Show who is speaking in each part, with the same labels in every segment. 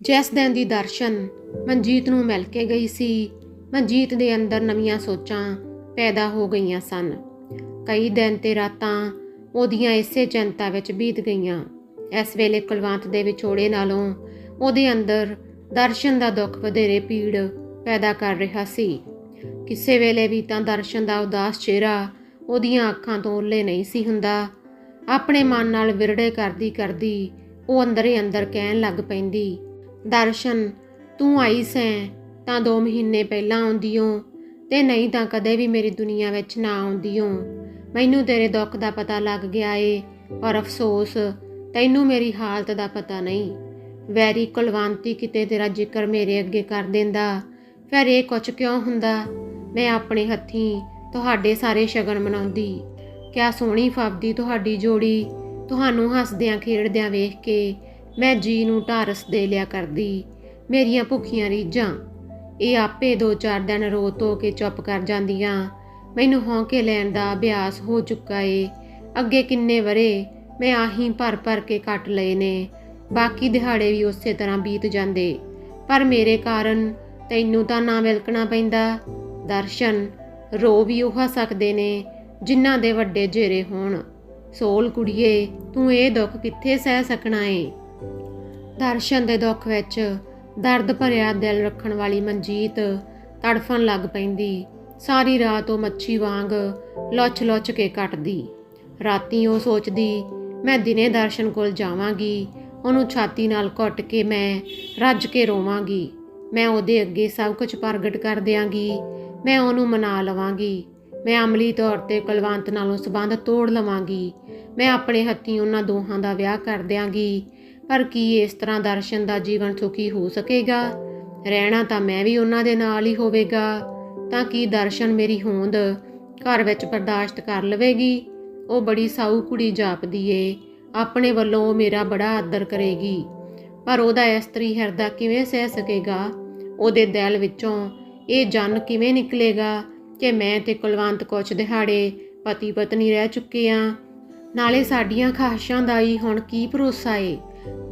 Speaker 1: ਜਿਸ ਦਿਨ ਦੀ ਦਰਸ਼ਨ ਮਨਜੀਤ ਨੂੰ ਮਿਲ ਕੇ ਗਈ ਸੀ, ਮਨਜੀਤ ਦੇ ਅੰਦਰ ਨਵੀਆਂ ਸੋਚਾਂ ਪੈਦਾ ਹੋ ਗਈਆਂ ਸਨ। ਕਈ ਦਿਨ ਤੇ ਰਾਤਾਂ ਉਹਦੀਆਂ ਇਸੇ ਚਿੰਤਾ ਵਿੱਚ ਬੀਤ ਗਈਆਂ। ਇਸ ਵੇਲੇ ਕੁਲਵੰਤ ਦੇ ਵਿਛੋੜੇ ਨਾਲੋਂ ਉਹਦੇ ਅੰਦਰ ਦਰਸ਼ਨ ਦਾ ਦੁੱਖ ਵਧੇਰੇ ਪੀੜ ਪੈਦਾ ਕਰ ਰਿਹਾ ਸੀ। ਕਿਸੇ ਵੇਲੇ ਵੀ ਤਾਂ ਦਰਸ਼ਨ ਦਾ ਉਦਾਸ ਚਿਹਰਾ ਉਹਦੀਆਂ ਅੱਖਾਂ ਤੋਂ ਉੱਲੇ ਨਹੀਂ ਸੀ ਹੁੰਦਾ। ਆਪਣੇ ਮਨ ਨਾਲ ਵਿਰੜੇ ਕਰਦੀ ਕਰਦੀ ਉਹ ਅੰਦਰੇ ਅੰਦਰ ਕਹਿਣ ਲੱਗ ਪੈਂਦੀ ਦਰਸ਼ਨ, ਤੂੰ ਆਈ ਸੈਂ ਤਾਂ 2 ਮਹੀਨੇ ਪਹਿਲਾਂ ਆਉਂਦੀਓ, ਤੇ ਨਹੀਂ ਤਾਂ ਕਦੇ ਵੀ ਮੇਰੀ ਦੁਨੀਆ ਵਿੱਚ ਨਾ ਆਉਂਦੀਓ। ਮੈਨੂੰ ਤੇਰੇ ਦੁੱਖ ਦਾ ਪਤਾ ਲੱਗ ਗਿਆ ਏ, ਪਰ ਅਫਸੋਸ, ਤੈਨੂੰ ਮੇਰੀ ਹਾਲਤ ਦਾ ਪਤਾ ਨਹੀਂ। ਵੈਰੀ ਕੁਲਵੰਤੀ ਕਿਤੇ ਤੇਰਾ ਜ਼ਿਕਰ ਮੇਰੇ ਅੱਗੇ ਕਰ ਦਿੰਦਾ। ਫਿਰ ਇਹ ਕੁਝ ਕਿਉਂ ਹੁੰਦਾ? ਮੈਂ ਆਪਣੇ ਹੱਥੀਂ ਤੁਹਾਡੇ ਸਾਰੇ ਸ਼ਗਨ ਮਨਾਉਂਦੀ। ਕਿਆ ਸੋਹਣੀ ਫੱਬਦੀ ਤੁਹਾਡੀ ਜੋੜੀ, ਤੁਹਾਨੂੰ ਹੱਸਦਿਆਂ ਖੇਡਦਿਆਂ ਵੇਖ ਕੇ ਮੈਂ ਜੀ ਨੂੰ ਢਾਰਸ ਦੇ ਲਿਆ ਕਰਦੀ, ਮੇਰੀਆਂ ਭੁੱਖੀਆਂ ਰੀਝਾਂ। ਇਹ ਆਪੇ ਦੋ ਚਾਰ ਦਿਨ ਰੋ ਧੋ ਕੇ ਚੁੱਪ ਕਰ ਜਾਂਦੀਆਂ। ਮੈਨੂੰ ਹੌਂਕੇ ਲੈਣ ਦਾ ਅਭਿਆਸ ਹੋ ਚੁੱਕਾ ਏ। ਅੱਗੇ ਕਿੰਨੇ ਵਰੇ ਮੈਂ ਆਹੀ ਭਰ ਭਰ ਕੇ ਕੱਟ ਲਏ ਨੇ। ਬਾਕੀ ਦਿਹਾੜੇ ਵੀ ਉਸੇ ਤਰ੍ਹਾਂ ਬੀਤ ਜਾਂਦੇ। ਪਰ ਮੇਰੇ ਕਾਰਨ ਤੈਨੂੰ ਤਾਂ ਨਾ ਵਿਲਕਣਾ ਪੈਂਦਾ। ਦਰਸ਼ਨ, ਰੋ ਵੀ ਉਹ ਸਕਦੇ ਨੇ, ਜਿਨ੍ਹਾਂ ਦੇ ਵੱਡੇ ਜੇਰੇ ਹੋਣ। ਸੋਲ ਕੁੜੀਏ, ਤੂੰ ਇਹ ਦੁੱਖ ਕਿੱਥੇ ਸਹਿ ਸਕਣਾ ਏ? ਦਰਸ਼ਨ ਦੇ ਦੁੱਖ ਵਿੱਚ ਦਰਦ ਭਰਿਆ ਦਿਲ ਰੱਖਣ ਵਾਲੀ ਮਨਜੀਤ ਤੜਫਣ ਲੱਗ ਪੈਂਦੀ। ਸਾਰੀ ਰਾਤ ਉਹ ਮੱਛੀ ਵਾਂਗ ਲੁੱਚ-ਲੁੱਚ ਕੇ ਕੱਟਦੀ। ਰਾਤੀ ਉਹ ਸੋਚਦੀ, ਮੈਂ ਦਿਨੇ ਦਰਸ਼ਨ ਕੋਲ ਜਾਵਾਂਗੀ। ਉਹਨੂੰ ਛਾਤੀ ਨਾਲ ਘੁੱਟ ਕੇ ਮੈਂ ਰੱਜ ਕੇ ਰੋਵਾਂਗੀ। ਮੈਂ ਉਹਦੇ ਅੱਗੇ ਸਭ ਕੁਝ ਪ੍ਰਗਟ ਕਰ ਦਿਆਂਗੀ। ਮੈਂ ਉਹਨੂੰ ਮਨਾ ਲਵਾਂਗੀ। ਮੈਂ ਅਮਲੀ ਤੌਰ ਤੇ ਕੁਲਵੰਤ ਨਾਲੋਂ ਸਬੰਧ ਤੋੜ ਲਵਾਂਗੀ। ਮੈਂ ਆਪਣੇ ਹੱਥੀਂ ਉਹਨਾਂ ਦੋਹਾਂ ਦਾ ਵਿਆਹ ਕਰ ਦਿਆਂਗੀ। ਪਰ ਕੀ ਇਸ ਤਰ੍ਹਾਂ ਦਰਸ਼ਨ ਦਾ ਜੀਵਨ ਸੁਖੀ ਹੋ ਸਕੇਗਾ? ਰਹਿਣਾ ਤਾਂ ਮੈਂ ਵੀ ਉਹਨਾਂ ਦੇ ਨਾਲ ਹੀ ਹੋਵੇਗਾ। ਤਾਂ ਕੀ ਦਰਸ਼ਨ ਮੇਰੀ ਹੋਂਦ ਘਰ ਵਿੱਚ ਬਰਦਾਸ਼ਤ ਕਰ ਲਵੇਗੀ? ਉਹ ਬੜੀ ਸਾਊ ਕੁੜੀ ਜਾਪਦੀ ਏ। ਆਪਣੇ ਵੱਲੋਂ ਉਹ ਮੇਰਾ ਬੜਾ ਆਦਰ ਕਰੇਗੀ। ਪਰ ਉਹਦਾ ਇਸਤਰੀ ਹਿਰਦਾ ਕਿਵੇਂ ਸਹਿ ਸਕੇਗਾ? ਉਹਦੇ ਦਿਲ ਵਿੱਚੋਂ ਇਹ ਜਨ ਕਿਵੇਂ ਨਿਕਲੇਗਾ ਕਿ ਮੈਂ ਤੇ ਕੁਲਵੰਤ ਕੁਛ ਦਿਹਾੜੇ ਪਤੀ ਪਤਨੀ ਰਹਿ ਚੁੱਕੇ ਆ? ਨਾਲੇ ਸਾਡੀਆਂ ਖਾਹਿਸ਼ਾਂ ਦਾ ਹੀ ਹੁਣ ਕੀ ਭਰੋਸਾ ਏ?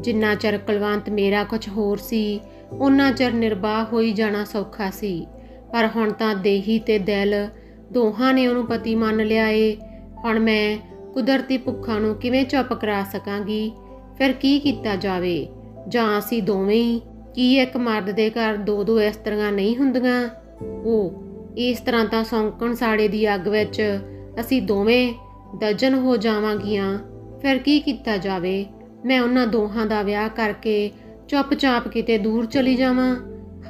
Speaker 1: ਜਿੰਨਾ ਚਿਰ ਕੁਲਵੰਤ ਮੇਰਾ ਕੁਝ ਹੋਰ ਸੀ ਉਹਨਾਂ ਚਿਰ ਨਿਰਵਾਹ ਹੋਈ ਜਾਣਾ ਸੌਖਾ ਸੀ। ਪਰ ਹੁਣ ਤਾਂ ਦੇਹੀ ਤੇ ਦਿਲ ਦੋਹਾਂ ਨੇ ਉਹਨੂੰ ਪਤੀ ਮੰਨ ਲਿਆ ਏ। ਹੁਣ ਮੈਂ ਕੁਦਰਤੀ ਭੁੱਖਾਂ ਨੂੰ ਕਿਵੇਂ ਚੁੱਪ ਕਰਾ ਸਕਾਂਗੀ? ਫਿਰ ਕੀ ਕੀਤਾ ਜਾਵੇ? ਜਾਂ ਅਸੀਂ ਦੋਵੇਂ ਹੀ ਕੀ ਇੱਕ ਮਰਦ ਦੇ ਘਰ ਦੋ ਦੋ ਇਸ ਤਰ੍ਹਾਂ ਨਹੀਂ ਹੁੰਦੀਆਂ? ਉਹ ਇਸ ਤਰ੍ਹਾਂ ਤਾਂ ਸੌਂਕਣ ਸਾੜੇ ਦੀ ਅੱਗ ਵਿੱਚ ਅਸੀਂ ਦੋਵੇਂ ਦਜਨ ਹੋ ਜਾਵਾਂਗੀਆਂ। ਫਿਰ ਕੀ ਕੀਤਾ ਜਾਵੇ? ਮੈਂ ਉਹਨਾਂ ਦੋਹਾਂ ਦਾ ਵਿਆਹ ਕਰਕੇ ਚੁੱਪਚਾਪ ਕਿਤੇ ਦੂਰ ਚਲੀ ਜਾਵਾਂ।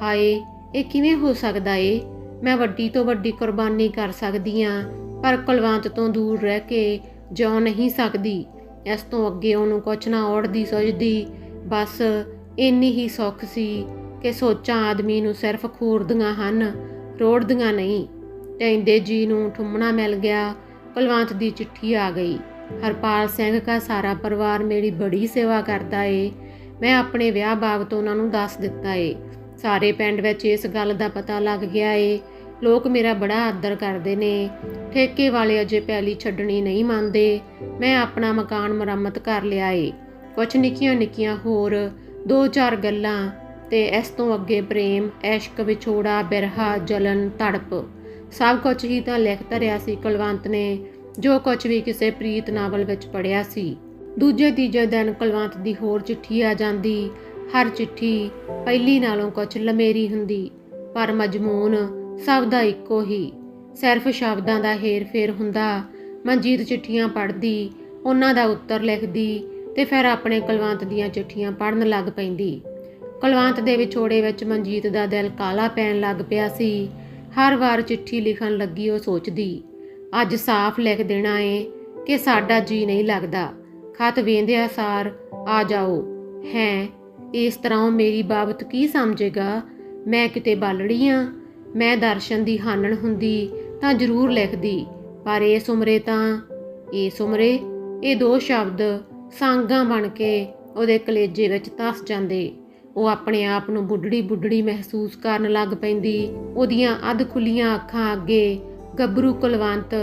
Speaker 1: ਹਾਏ, ਇਹ ਕਿਵੇਂ ਹੋ ਸਕਦਾ ਏ? ਮੈਂ ਵੱਡੀ ਤੋਂ ਵੱਡੀ ਕੁਰਬਾਨੀ ਕਰ ਸਕਦੀ ਆ, ਪਰ ਕੁਲਵੰਤ ਤੋਂ ਦੂਰ ਰਹਿ ਕੇ ਜਿਉ ਨਹੀਂ ਸਕਦੀ। ਇਸ ਤੋਂ ਅੱਗੇ ਉਹਨੂੰ ਕੁਛ ਨਾ ਔੜਦੀ ਸੋਚਦੀ ਬਸ ਇੰਨੀ ਹੀ ਸੁੱਖ ਸੀ ਕਿ ਸੋਚਾਂ ਆਦਮੀ ਨੂੰ ਸਿਰਫ ਖੂਰਦੀਆਂ ਹਨ, ਰੋੜਦੀਆਂ ਨਹੀਂ। ਟੈਂਦੇ ਜੀ ਨੂੰ ਠੁੰਮਣਾ ਮਿਲ ਗਿਆ, ਕੁਲਵੰਤ ਦੀ ਚਿੱਠੀ ਆ ਗਈ। ਹਰਪਾਲ ਸਿੰਘ ਦਾ ਸਾਰਾ ਪਰਿਵਾਰ ਮੇਰੀ ਬੜੀ ਸੇਵਾ ਕਰਦਾ ਏ। ਮੈਂ ਆਪਣੇ ਵਿਆਹ ਬਾਗ ਤੋਂ ਉਹਨਾਂ ਨੂੰ ਦੱਸ ਦਿੱਤਾ ਏ। ਸਾਰੇ ਪਿੰਡ ਵਿੱਚ ਇਸ ਗੱਲ ਦਾ ਪਤਾ ਲੱਗ ਗਿਆ ਏ। ਲੋਕ ਮੇਰਾ ਬੜਾ ਆਦਰ ਕਰਦੇ ਨੇ। ਠੇਕੇ ਵਾਲੇ ਅਜੇ ਪੈਲੀ ਛੱਡਣੀ ਨਹੀਂ ਮੰਨਦੇ। ਮੈਂ ਆਪਣਾ ਮਕਾਨ ਮੁਰੰਮਤ ਕਰ ਲਿਆ ਏ। ਕੁਝ ਨਿੱਕੀਆਂ ਨਿੱਕੀਆਂ ਹੋਰ ਦੋ ਚਾਰ ਗੱਲਾਂ ਤੇ ਇਸ ਤੋਂ ਅੱਗੇ ਪ੍ਰੇਮ ਐਸ਼ਕ ਵਿਛੋੜਾ, ਬਿਰਹਾ, ਜਲਨ, ਤੜਪ। ਸਭ ਕੁਝ ਹੀ ਤਾਂ ਲਿਖ ਧਰਿਆ ਸੀ ਕੁਲਵੰਤ ਨੇ। ਜੋ ਕੁਝ ਵੀ ਕਿਸੇ ਪ੍ਰੀਤ ਨਾਵਲ ਵਿੱਚ ਪੜਿਆ ਸੀ। ਦੂਜੇ ਤੀਜੇ ਦਿਨ ਕੁਲਵੰਤ ਦੀ ਹੋਰ ਚਿੱਠੀ ਆ ਜਾਂਦੀ। ਹਰ ਚਿੱਠੀ ਪਹਿਲੀ ਨਾਲੋਂ ਕੁਝ ਲਮੇਰੀ ਹੁੰਦੀ, ਪਰ ਮਜਮੂਨ ਸਭ ਦਾ ਇੱਕੋ ਹੀ। ਸਿਰਫ ਸ਼ਬਦਾਂ ਦਾ ਹੇਰ-ਫੇਰ ਹੁੰਦਾ, ਮਨਜੀਤ ਚਿੱਠੀਆਂ ਪੜ੍ਹਦੀ, ਉਹਨਾਂ ਦਾ ਉੱਤਰ ਲਿਖਦੀ ਤੇ ਫਿਰ ਆਪਣੇ ਕੁਲਵੰਤ ਦੀਆਂ ਚਿੱਠੀਆਂ ਪੜ੍ਹਨ ਲੱਗ ਪੈਂਦੀ। ਕੁਲਵੰਤ ਦੇ ਵਿਛੋੜੇ ਵਿੱਚ ਮਨਜੀਤ ਦਾ ਦਿਲ ਕਾਲਾ ਪੈਣ ਲੱਗ ਪਿਆ ਸੀ। ਹਰ ਵਾਰ ਚਿੱਠੀ ਲਿਖਣ ਲੱਗੀ ਉਹ ਸੋਚਦੀ ਅੱਜ ਸਾਫ਼ ਲਿਖ ਦੇਣਾ ਏ ਕਿ ਸਾਡਾ ਜੀ ਨਹੀਂ ਲੱਗਦਾ। ਖਤ ਵੇਂਦਿਆ ਸਾਰ, ਆ ਜਾਓ। ਹੈ, ਇਸ ਤਰ੍ਹਾਂ ਉਹ ਮੇਰੀ ਬਾਬਤ ਕੀ ਸਮਝੇਗਾ? ਮੈਂ ਕਿਤੇ ਬਾਲੜੀ ਆ, ਮੈਂ ਦਰਸ਼ਨ ਦੀ ਹਾਨਣ ਹੁੰਦੀ ਤਾਂ ਜ਼ਰੂਰ ਲਿਖਦੀ, ਪਰ ਇਸ ਉਮਰੇ ਤਾਂ ਇਸ ਉਮਰੇ ਇਹ ਦੋ ਸ਼ਬਦ ਸਾਂਗਾਂ ਬਣ ਕੇ ਉਹਦੇ ਕਲੇਜੇ ਵਿੱਚ ਤਸ ਜਾਂਦੇ। ਉਹ ਆਪਣੇ ਆਪ ਨੂੰ ਬੁੱਢੜੀ ਬੁੱਢੜੀ ਮਹਿਸੂਸ ਕਰਨ ਲੱਗ ਪੈਂਦੀ, ਉਹਦੀਆਂ ਅੱਧ ਖੁੱਲੀਆਂ ਅੱਖਾਂ ਅੱਗੇ ਗੱਭਰੂ ਕੁਲਵੰਤ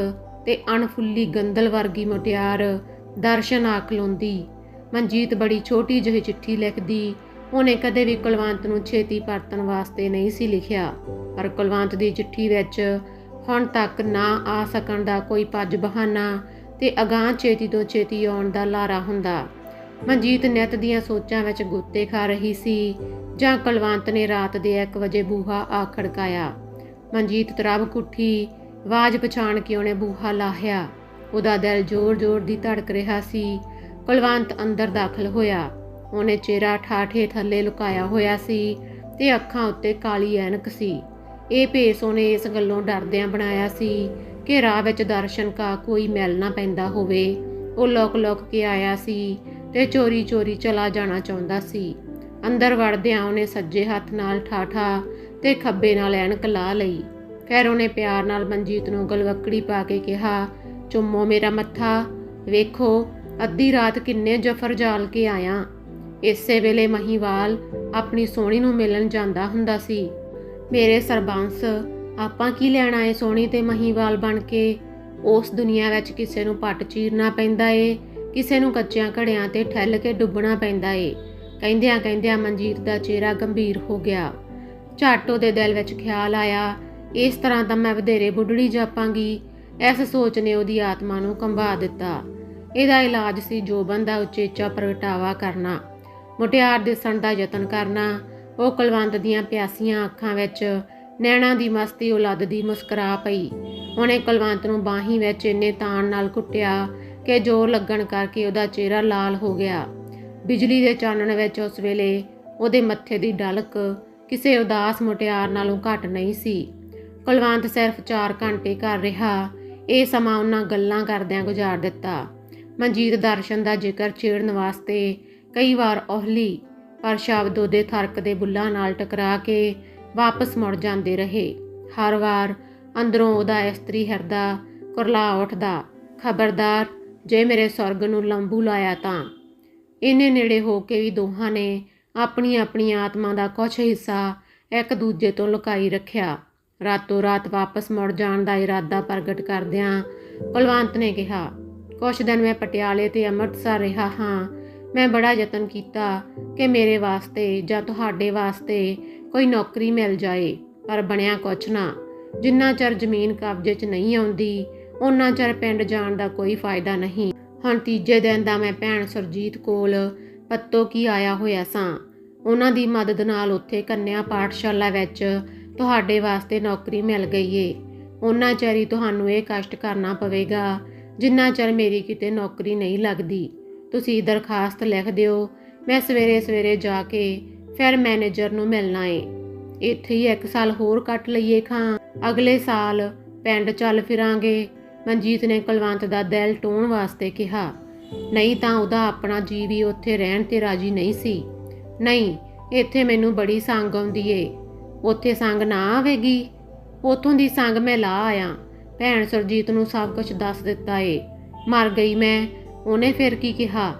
Speaker 1: ਤੇ ਅਣਫੁੱਲੀ ਗੰਦਲ ਵਰਗੀ ਮੁਟਿਆਰ ਦਰਸ਼ਨ ਆਖ ਆਕਲੋਂਦੀ ਮਨਜੀਤ ਬੜੀ ਛੋਟੀ ਜਿਹੀ ਚਿੱਠੀ ਲਿਖਦੀ। ਉਹਨੇ ਕਦੇ ਵੀ ਕੁਲਵੰਤ ਨੂੰ ਛੇਤੀ ਪਰਤਣ ਵਾਸਤੇ ਨਹੀਂ ਸੀ ਲਿਖਿਆ। ਪਰ ਕੁਲਵੰਤ ਦੀ ਚਿੱਠੀ ਵਿੱਚ ਹੁਣ ਤੱਕ ਨਾ ਆ ਸਕਣ ਦਾ ਕੋਈ ਪੱਜ ਬਹਾਨਾ ਤੇ ਅਗਾਂਹ ਛੇਤੀ ਤੋਂ ਛੇਤੀ ਆਉਣ ਦਾ ਲਾਰਾ ਹੁੰਦਾ। ਮਨਜੀਤ ਨਿਤ ਦੀਆਂ ਸੋਚਾਂ ਵਿੱਚ ਗੁੱਤੇ ਖਾ ਰਹੀ ਸੀ ਜਾਂ ਕੁਲਵੰਤ ਨੇ ਰਾਤ ਦੇ 1 ਵਜੇ ਬੂਹਾ ਆ ਖੜਕਾਇਆ। ਮਨਜੀਤ ਤਰਬ ਕੁੱਠੀ ਆਵਾਜ਼ ਪਛਾਣ ਕੇ ਉਹਨੇ ਬੂਹਾ ਲਾਹਿਆ। ਉਹਦਾ ਦਿਲ ਜ਼ੋਰ-ਜ਼ੋਰ ਦੀ ਧੜਕ ਰਿਹਾ ਸੀ। ਕੁਲਵੰਤ ਅੰਦਰ ਦਾਖਲ ਹੋਇਆ। ਉਹਨੇ ਚਿਹਰਾ ਠਾਠੇ ਥੱਲੇ ਲੁਕਾਇਆ ਹੋਇਆ ਸੀ ਤੇ ਅੱਖਾਂ ਉੱਤੇ ਕਾਲੀ ਐਨਕ ਸੀ। ਇਹ ਭੇਸ ਉਹਨੇ ਇਸ ਗੱਲੋਂ ਡਰਦਿਆਂ ਬਣਾਇਆ ਸੀ ਕਿ ਰਾਹ ਵਿੱਚ ਦਰਸ਼ਨ ਕਾ ਕੋਈ ਮੈਲ ਨਾ ਪੈਂਦਾ ਹੋਵੇ। ਉਹ ਲੋਕ-ਲੋਕ ਕੇ ਆਇਆ ਸੀ ਤੇ ਚੋਰੀ-ਚੋਰੀ ਚਲਾ ਜਾਣਾ ਚਾਹੁੰਦਾ ਸੀ। ਅੰਦਰ ਵੜਦਿਆਂ ਉਹਨੇ ਸੱਜੇ ਹੱਥ ਨਾਲ ਠਾਠਾ ਤੇ ਖੱਬੇ ਨਾਲ ਐਨਕ ਲਾ ਲਈ। ਫਿਰ ਉਹਨੇ ਪਿਆਰ ਨਾਲ ਮਨਜੀਤ ਨੂੰ ਗਲਵੱਕੜੀ ਪਾ ਕੇ ਕਿਹਾ, ਚੁੰਮੋ ਮੇਰਾ ਮੱਥਾ, ਵੇਖੋ, ਅੱਧੀ ਰਾਤ ਕਿੰਨੇ ਜਫਰ ਜਾਲ ਕੇ ਆਇਆ। ਇਸੇ ਵੇਲੇ ਮਹੀਵਾਲ ਆਪਣੀ ਸੋਹਣੀ ਨੂੰ ਮਿਲਣ ਜਾਂਦਾ ਹੁੰਦਾ ਸੀ। ਮੇਰੇ ਸਰਬੰਸ, ਆਪਾਂ ਕੀ ਲੈਣਾ ਏ ਸੋਹਣੀ ਤੇ ਮਹੀਵਾਲ ਬਣ ਕੇ? ਉਸ ਦੁਨੀਆ ਵਿੱਚ ਕਿਸੇ ਨੂੰ ਪੱਟ ਚੀਰਨਾ ਪੈਂਦਾ ਏ, ਕਿਸੇ ਨੂੰ ਕੱਚਿਆਂ ਘੜਿਆਂ ਤੇ ਠੱਲ ਕੇ ਡੁੱਬਣਾ ਪੈਂਦਾ ਏ। ਕਹਿੰਦਿਆਂ ਕਹਿੰਦਿਆਂ ਮਨਜੀਤ ਦਾ ਚਿਹਰਾ ਗੰਭੀਰ ਹੋ ਗਿਆ। ਝਾਟੋ ਦੇ ਦਿਲ ਵਿੱਚ ਖਿਆਲ ਆਇਆ ਇਸ ਤਰ੍ਹਾਂ ਤਾਂ ਮੈਂ ਵਧੇਰੇ ਬੁੱਢੜੀ ਜਾਪਾਂਗੀ। ਇਸ ਸੋਚ ਨੇ ਉਹਦੀ ਆਤਮਾ ਨੂੰ ਕੰਬਾ ਦਿੱਤਾ। ਇਹਦਾ ਇਲਾਜ ਸੀ ਜੋਬਨ ਦਾ ਉਚੇਚਾ ਪ੍ਰਗਟਾਵਾ ਕਰਨਾ। ਮੁਟਿਆਰ ਦਿਸਣ ਦਾ ਯਤਨ ਕਰਨਾ। ਉਹ ਕੁਲਵੰਤ ਦੀਆਂ ਪਿਆਸੀਆਂ ਅੱਖਾਂ ਵਿੱਚ ਨੈਣਾ ਦੀ ਮਸਤੀ ਉਲੱਦ ਦੀ ਮੁਸਕਰਾ ਪਈ। ਉਹਨੇ ਕੁਲਵੰਤ ਨੂੰ ਬਾਹੀਂ ਵਿੱਚ ਇੰਨੇ ਤਾਣ ਨਾਲ ਕੁੱਟਿਆ ਕਿ ਜ਼ੋਰ ਲੱਗਣ ਕਰਕੇ ਉਹਦਾ ਚਿਹਰਾ ਲਾਲ ਹੋ ਗਿਆ। ਬਿਜਲੀ ਦੇ ਚਾਨਣ ਵਿੱਚ ਉਸ ਵੇਲੇ ਉਹਦੇ ਮੱਥੇ ਦੀ ਡਲਕ ਕਿਸੇ ਉਦਾਸ ਮੁਟਿਆਰ ਨਾਲੋਂ ਘੱਟ ਨਹੀਂ ਸੀ। ਕੁਲਵੰਤ ਸਿਰਫ 4 ਘੰਟੇ ਘਰ ਰਿਹਾ। ਇਹ ਸਮਾਂ ਉਹਨਾਂ ਗੱਲਾਂ ਕਰਦਿਆਂ ਗੁਜ਼ਾਰ ਦਿੱਤਾ। ਮਨਜੀਤ ਦਰਸ਼ਨ ਦਾ ਜ਼ਿਕਰ ਛੇੜਨ ਵਾਸਤੇ ਕਈ ਵਾਰ ਉਹਲੀ ਪਰ ਸ਼ਬਦ ਉਹਦੇ ਥਰਕ ਦੇ ਬੁੱਲਾਂ ਨਾਲ ਟਕਰਾ ਕੇ ਵਾਪਸ ਮੁੜ ਜਾਂਦੇ ਰਹੇ। ਹਰ ਵਾਰ ਅੰਦਰੋਂ ਉਹਦਾ ਇਸਤਰੀ ਹਿਰਦਾ ਕੁਰਲਾ ਉੱਠਦਾ, ਖਬਰਦਾਰ, ਜੇ ਮੇਰੇ ਸਵਰਗ ਨੂੰ ਲੰਬੂ ਲਾਇਆ ਤਾਂ? ਇੰਨੇ ਨੇੜੇ ਹੋ ਕੇ ਵੀ ਦੋਹਾਂ ਨੇ ਆਪਣੀ ਆਪਣੀ ਆਤਮਾ ਦਾ ਕੁਝ ਹਿੱਸਾ ਇੱਕ ਦੂਜੇ ਤੋਂ ਲੁਕਾਈ ਰੱਖਿਆ। ਰਾਤੋਂ ਰਾਤ ਵਾਪਸ ਮੁੜ ਜਾਣ ਦਾ ਇਰਾਦਾ ਪ੍ਰਗਟ ਕਰਦਿਆਂ ਕੁਲਵੰਤ ਨੇ ਕਿਹਾ, ਕੁਛ ਦਿਨ ਮੈਂ ਪਟਿਆਲੇ ਤੇ ਅੰਮ੍ਰਿਤਸਰ ਰਿਹਾ ਹਾਂ। ਮੈਂ ਬੜਾ ਯਤਨ ਕੀਤਾ ਕਿ ਮੇਰੇ ਵਾਸਤੇ ਜਾਂ ਤੁਹਾਡੇ ਵਾਸਤੇ ਕੋਈ ਨੌਕਰੀ ਮਿਲ ਜਾਏ, ਪਰ ਬਣਿਆ ਕੁਛ ਨਾ। ਜਿੰਨਾ ਚਿਰ ਜ਼ਮੀਨ ਕਬਜ਼ੇ 'ਚ ਨਹੀਂ ਆਉਂਦੀ ਉਹਨਾਂ ਚਿਰ ਪਿੰਡ ਜਾਣ ਦਾ ਕੋਈ ਫਾਇਦਾ ਨਹੀਂ। ਹੁਣ ਤੀਜੇ ਦਿਨ ਦਾ ਮੈਂ ਭੈਣ ਸਰਜੀਤ ਕੋਲ ਪੱਤੋ ਕੀ ਆਇਆ ਹੋਇਆ ਸਾਂ। ਉਹਨਾਂ ਦੀ ਮਦਦ ਨਾਲ ਉੱਥੇ ਕੰਨਿਆ ਪਾਠਸ਼ਾਲਾ ਵਿੱਚ ਤੁਹਾਡੇ ਵਾਸਤੇ ਨੌਕਰੀ ਮਿਲ ਗਈ ਏ। ਉਹਨਾਂ ਚਿਰ ਹੀ ਤੁਹਾਨੂੰ ਇਹ ਕਸ਼ਟ ਕਰਨਾ ਪਵੇਗਾ, ਜਿੰਨਾ ਚਿਰ ਮੇਰੀ ਕਿਤੇ ਨੌਕਰੀ ਨਹੀਂ ਲੱਗਦੀ। ਤੁਸੀਂ ਦਰਖਾਸਤ ਲਿਖ ਦਿਓ, ਮੈਂ ਸਵੇਰੇ ਸਵੇਰੇ ਜਾ ਕੇ ਫਿਰ ਮੈਨੇਜਰ ਨੂੰ ਮਿਲਣਾ ਏ। ਇੱਥੇ ਹੀ ਇੱਕ ਸਾਲ ਹੋਰ ਕੱਟ ਲਈਏ ਖਾਂ। ਅਗਲੇ ਸਾਲ ਪਿੰਡ ਚੱਲ ਫਿਰਾਂਗੇ, ਮਨਜੀਤ ਨੇ ਕੁਲਵੰਤ ਦਾ ਦਿਲ ਟੋਣ ਵਾਸਤੇ ਕਿਹਾ। ਨਹੀਂ ਤਾਂ ਉਹਦਾ ਆਪਣਾ ਜੀ ਵੀ ਉੱਥੇ ਰਹਿਣ ਤੇ ਰਾਜੀ ਨਹੀਂ ਸੀ। ਨਹੀਂ, ਇੱਥੇ ਮੈਨੂੰ ਬੜੀ ਸੰਗ ਆਉਂਦੀ ਏ। ਉੱਥੇ ਸੰਗ ਨਾ ਆਵੇਗੀ। ਉਥੋਂ ਦੀ ਸੰਗ ਮੈਂ ਲਾ ਆਇਆ। ਭੈਣ ਸਰਜੀਤ ਨੂੰ ਸਭ ਕੁਝ ਦੱਸ ਦਿੱਤਾ ਏ। ਮਰ ਗਈ ਮੈਂ, ਉਹਨੇ ਫਿਰ ਕੀ ਕਿਹਾ?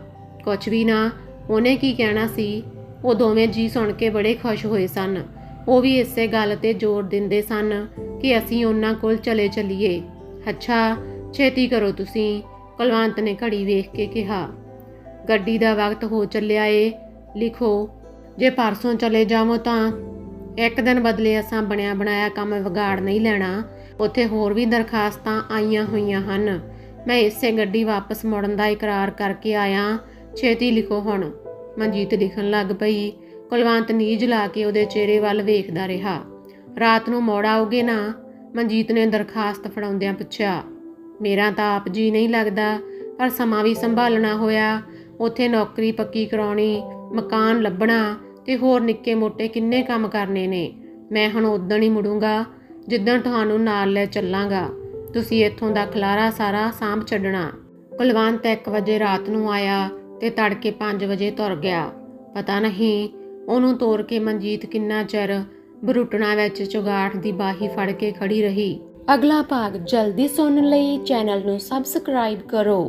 Speaker 1: ਕੁਝ ਵੀ ਨਾ, ਉਹਨੇ ਕੀ ਕਹਿਣਾ ਸੀ? ਉਹ ਦੋਵੇਂ ਜੀ ਸੁਣ ਕੇ ਬੜੇ ਖੁਸ਼ ਹੋਏ ਸਨ। ਉਹ ਵੀ ਇਸੇ ਗੱਲ ਤੇ ਜ਼ੋਰ ਦਿੰਦੇ ਸਨ ਕਿ ਅਸੀਂ ਉਹਨਾਂ ਕੋਲ ਚਲੇ ਚੱਲੀਏ। ਅੱਛਾ, ਛੇਤੀ ਕਰੋ ਤੁਸੀਂ, ਕੁਲਵੰਤ ਨੇ ਘੜੀ ਵੇਖ ਕੇ ਕਿਹਾ। ਗੱਡੀ ਦਾ ਵਕਤ ਹੋ ਚੱਲਿਆ ਏ। ਲਿਖੋ, ਜੇ ਪਰਸੋਂ ਚਲੇ ਜਾਵੋ ਤਾਂ ਇੱਕ ਦਿਨ ਬਦਲੇ ਅਸਾਂ ਬਣਿਆ ਬਣਾਇਆ ਕੰਮ ਵਿਗਾੜ ਨਹੀਂ ਲੈਣਾ। ਉੱਥੇ ਹੋਰ ਵੀ ਦਰਖਾਸਤਾਂ ਆਈਆਂ ਹੋਈਆਂ ਹਨ। ਮੈਂ ਇਸੇ ਗੱਡੀ ਵਾਪਸ ਮੁੜਨ ਦਾ ਇਕਰਾਰ ਕਰਕੇ ਆਇਆ। ਛੇਤੀ ਲਿਖੋ ਹੁਣ। ਮਨਜੀਤ ਲਿਖਣ ਲੱਗ ਪਈ। ਕੁਲਵੰਤ ਨੀਝ ਲਾ ਕੇ ਉਹਦੇ ਚਿਹਰੇ ਵੱਲ ਵੇਖਦਾ ਰਿਹਾ। ਰਾਤ ਨੂੰ ਮੋੜ ਆਓਗੇ ਨਾ? ਮਨਜੀਤ ਨੇ ਦਰਖਾਸਤ ਫੜਾਉਂਦਿਆਂ ਪੁੱਛਿਆ। ਮੇਰਾ ਤਾਂ ਆਪ ਜੀ ਨਹੀਂ ਲੱਗਦਾ, ਪਰ ਸਮਾਂ ਵੀ ਸੰਭਾਲਣਾ ਹੋਇਆ। ਉੱਥੇ ਨੌਕਰੀ ਪੱਕੀ ਕਰਾਉਣੀ, ਮਕਾਨ ਲੱਭਣਾ ਤੇ ਹੋਰ ਨਿੱਕੇ ਮੋਟੇ ਕਿੰਨੇ ਕੰਮ ਕਰਨੇ ਨੇ। ਮੈਂ ਹੁਣ ਉਦੋਂ ਹੀ ਮੁੜੂੰਗਾ, ਜਿੱਦਣ ਤੁਹਾਨੂੰ ਨਾਲ ਲੈ ਚੱਲਾਂਗਾ। ਤੁਸੀਂ ਇੱਥੋਂ ਦਾ ਖਲਾਰਾ ਸਾਰਾ ਸਾਂਭ ਛੱਡਣਾ। ਕੁਲਵੰਤ 1 ਵਜੇ ਰਾਤ ਨੂੰ ਆਇਆ ਤੇ ਤੜਕੇ 5 ਵਜੇ ਤੁਰ ਗਿਆ। ਪਤਾ ਨਹੀਂ ਉਹਨੂੰ ਤੋਰ ਕੇ ਮਨਜੀਤ ਕਿੰਨਾ ਚਿਰ ਬਰੁੱਟਣਾ ਵਿੱਚ ਚੁਗਾਠ ਦੀ ਬਾਹੀ ਫੜ ਕੇ ਖੜੀ ਰਹੀ।
Speaker 2: ਅਗਲਾ ਭਾਗ ਜਲਦੀ ਸੁਣਨ ਲਈ ਚੈਨਲ ਨੂੰ ਸਬਸਕ੍ਰਾਈਬ ਕਰੋ।